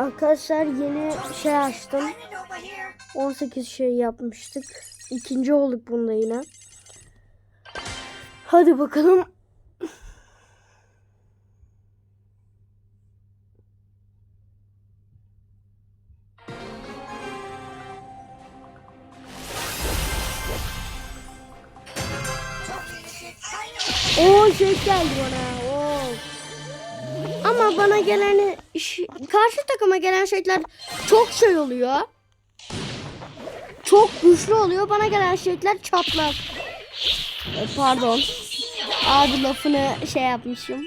Arkadaşlar yeni şey açtım. 18 şey yapmıştık. İkinci olduk bunda yine. Hadi bakalım. Oo şey geldi bana. Oo. Ama bana gelen iş- karşı takıma gelen şeyler çok şey oluyor. Çok güçlü oluyor. Bana gelen şeyler çatlak. E, pardon. Abi lafını şey yapmışım.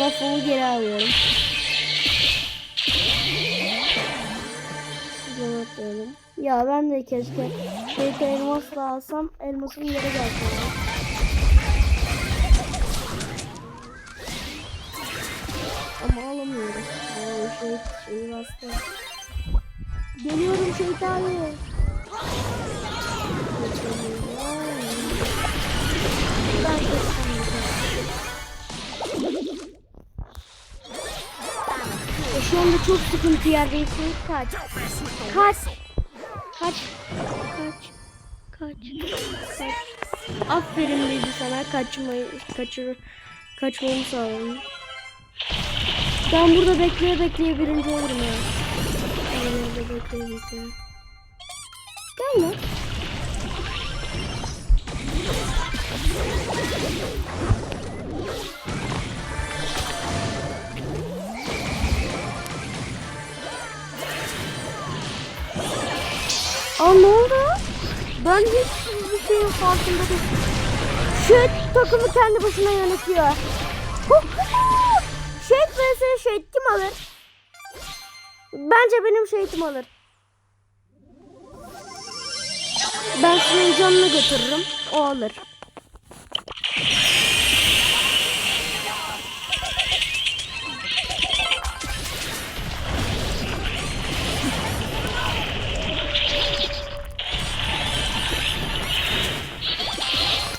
Lafımı geri alıyorum. Ya ben de keşke şeyde elmasla alsam elmasım yere gelse. Ama alamıyorum. Oo, şey, şeyi bastı. Geliyorum şeytani. E, Şu anda çok sıkıntı yerdeyiz. Kaç. Kaç. Kaç. Kaç. Kaç. Kaç. Aferin dedi sana kaçmayı kaçır kaçmamı sağladın. Ben burada bekleye bekleye birinci olurum ya. Ben burada bekleye bekleye. Gel lan. Aa ne oldu? Ben hiç bir şeyin farkında değilim. Şu takımı kendi başına yönetiyor. Şehit kim alır? Bence benim şehitim alır. Ben senin canını götürürüm. O alır.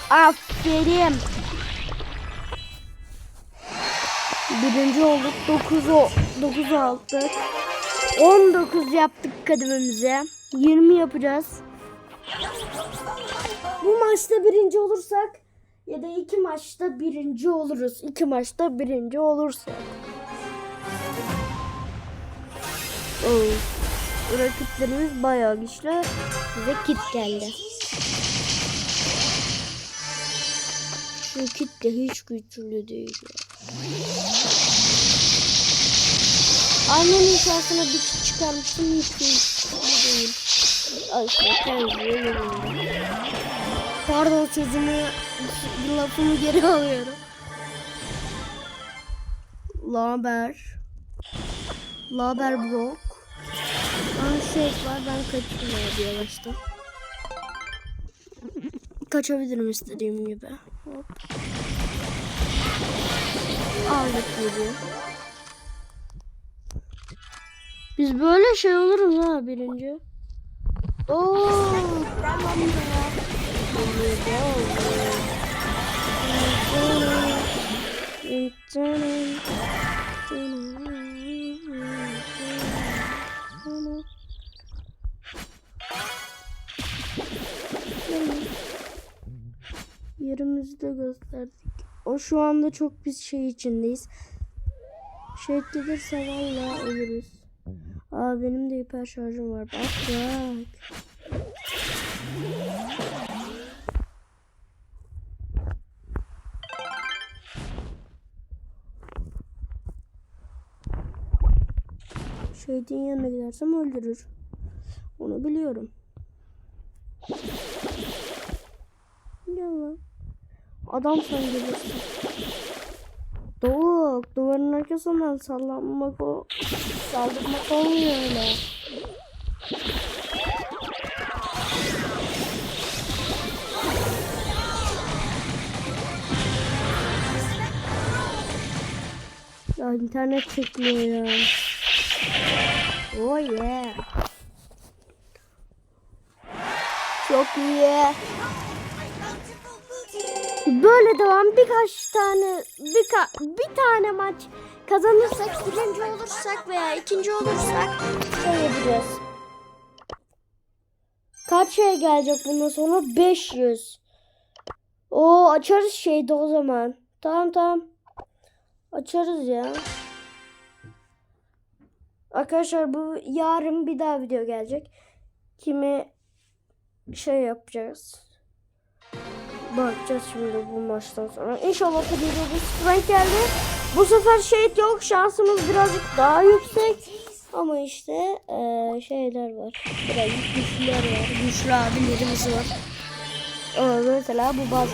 Aferin. Birinci olduk. 9 o 9 aldık. 19 yaptık kademimize. 20 yapacağız. Bu maçta birinci olursak ya da iki maçta birinci oluruz. İki maçta birinci olursak. Oo. Rakiplerimiz bayağı güçlü. Bize kit geldi. Şu kit de hiç güçlü değil. ya. Annemin şansına bir kit çıkarmıştım hiç güçlü değil. Yanımda. Pardon sözümü, lafımı geri alıyorum. Laber. Laber Brock. Aa şey var ben kaçayım abi yavaştan. Kaçabilirim istediğim gibi. Hop. Aldık geliyor. Biz böyle şey oluruz ha birinci. Oo, tamam. Yerimizi de gösterdik. O şu anda çok biz şey içindeyiz. Şey gelirse ölürüz. Aa benim de hiper şarjım var. Bak bak. Şeytin yanına gidersem öldürür. Onu biliyorum. Gel lan. Adam sen gelirsin. Doğuk. Duvarın arkasından sallanmak o. Saldırmak olmuyor öyle. Ya internet çekmiyor ya. Oh yeah. Çok iyi. Böyle devam birkaç tane birka, bir tane maç kazanırsak birinci olursak veya ikinci olursak şey yapacağız. Kaç şey gelecek bundan sonra? 500. Oo açarız şeydi o zaman. Tamam tamam. Açarız ya. Arkadaşlar bu yarın bir daha video gelecek. Kimi şey yapacağız. Bakacağız şimdi bu maçtan sonra. İnşallah tabii bir strike geldi. Bu sefer şehit yok. Şansımız birazcık daha yüksek. Ama işte eee, şeyler var. Biraz güçlüler var. Güçlü abilerimiz var. Ama mesela bu bazı.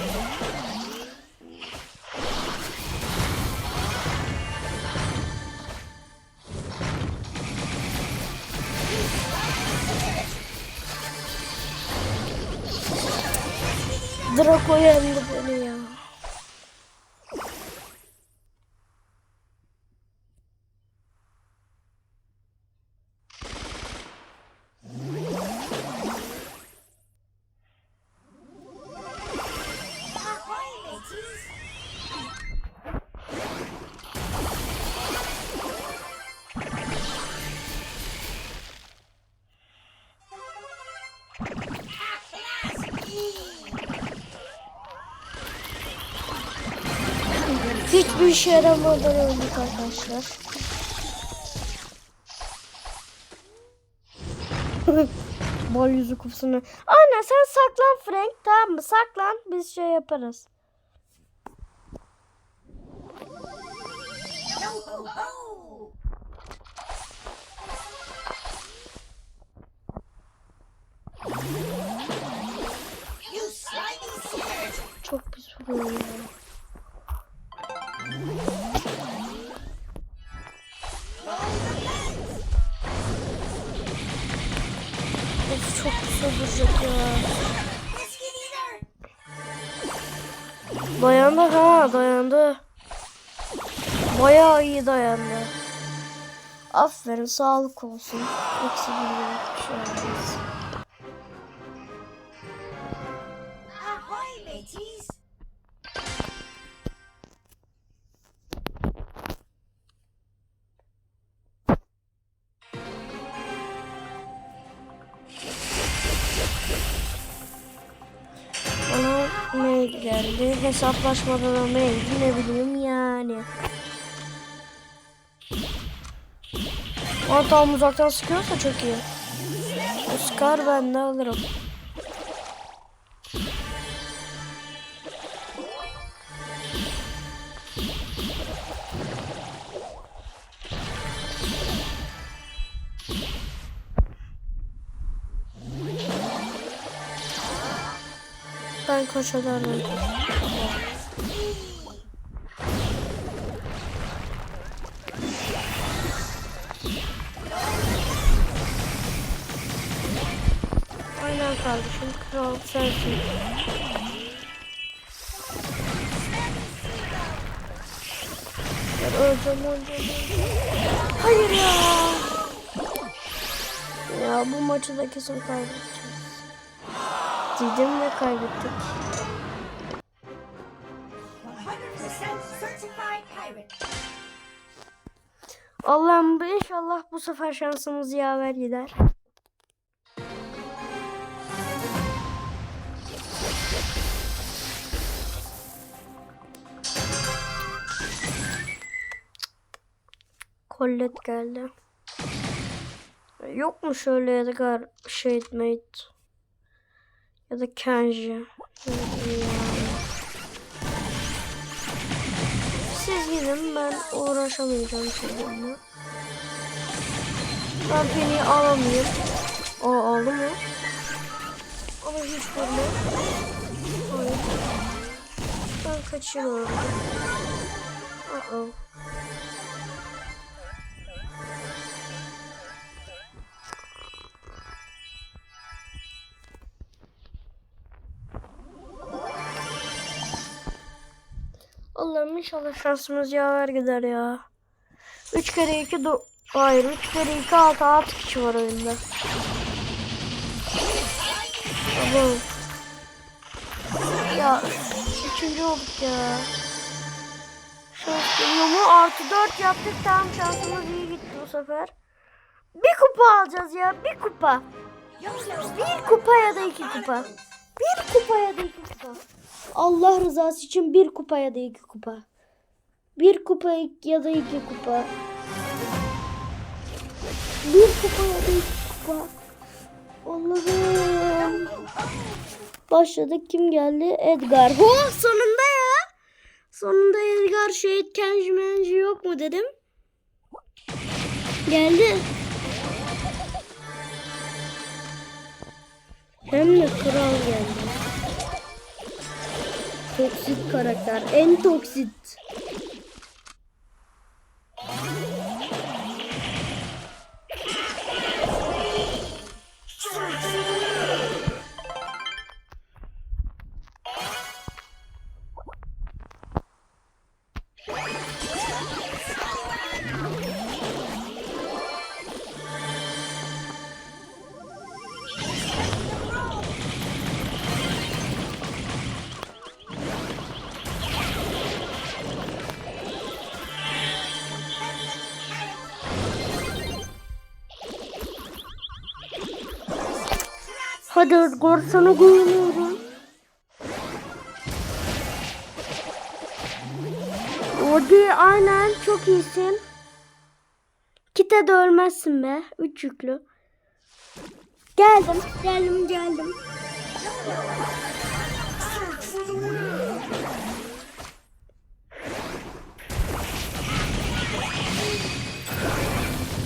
Draco yendi beni ya. Hiçbir işe yaramadan öldük arkadaşlar. Bol yüzü kupsunu. Aynen sen saklan Frank tamam mı? Saklan biz şey yaparız. Çok pis vuruyor Dayandı ha dayandı. Bayağı iyi dayandı. Aferin sağlık olsun. Eksi bir şey olmaz. Geldi. Hesaplaşmadan da mail ne bileyim yani. Ama tam uzaktan sıkıyorsa çok iyi. O sıkar ben de alırım. Ben koşularım. Aynen kardeşim. Kral sensin. Ben öleceğim, öleceğim. Hayır ya. Ya bu maçı da kesin kaybedeceğiz. Dedim ve kaybettik. 100% certified pirate. Allah'ım bu inşallah bu sefer şansımız yaver gider. Collet geldi. Yok mu şöyle Edgar Shade Mate? Ya da Kenji. Siz gidin ben uğraşamayacağım sizinle. Ben Penny'i alamayayım. O aldı mı? Ama hiç böyle. Hayır. Ben kaçıyorum. Uh oh. Allah'ım inşallah şansımız yaver gider ya. 3 kere 2 do Hayır 3 kere 2 6 6 kişi var oyunda. Tamam. Ya 3 üçüncü olduk ya. Şans geliyor mu? Artı dört yaptık. Tamam şansımız iyi gitti bu sefer. Bir kupa alacağız ya. Bir kupa. Bir kupa ya da iki kupa. Bir kupa ya da iki kupa. Allah rızası için bir kupa ya da iki kupa. Bir kupa ya da iki kupa. Bir kupa ya da iki kupa. Allah'ım. Başladık. Kim geldi? Edgar. Oh sonunda ya. Sonunda Edgar şehit kenji menji yok mu dedim. Geldi. Hem de kral geldi. Toksit karakter. En toksit. Hadi Edgar sana güveniyorum. Hadi aynen çok iyisin. Kite de ölmezsin be. Üç yüklü. Geldim, geldim, geldim.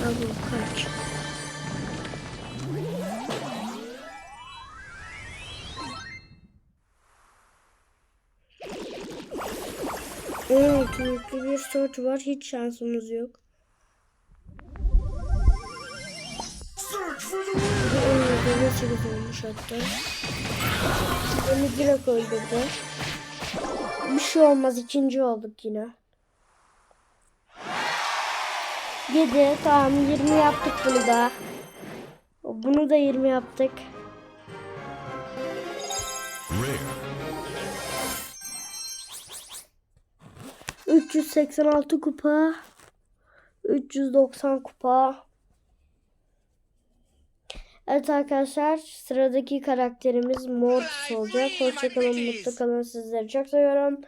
Abi kaç. Evet, yüklü bir sort var. Hiç şansımız yok. Öldürdü. Sekiz olmuş hatta. Beni direkt öldürdü. Bir şey olmaz. ikinci olduk yine. 7 tamam 20 yaptık bunu da. Bunu da 20 yaptık. 386 kupa. 390 kupa. Evet arkadaşlar sıradaki karakterimiz Mortis olacak. Hoşçakalın mutlu kalın sizleri çok seviyorum.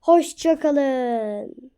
Hoşçakalın.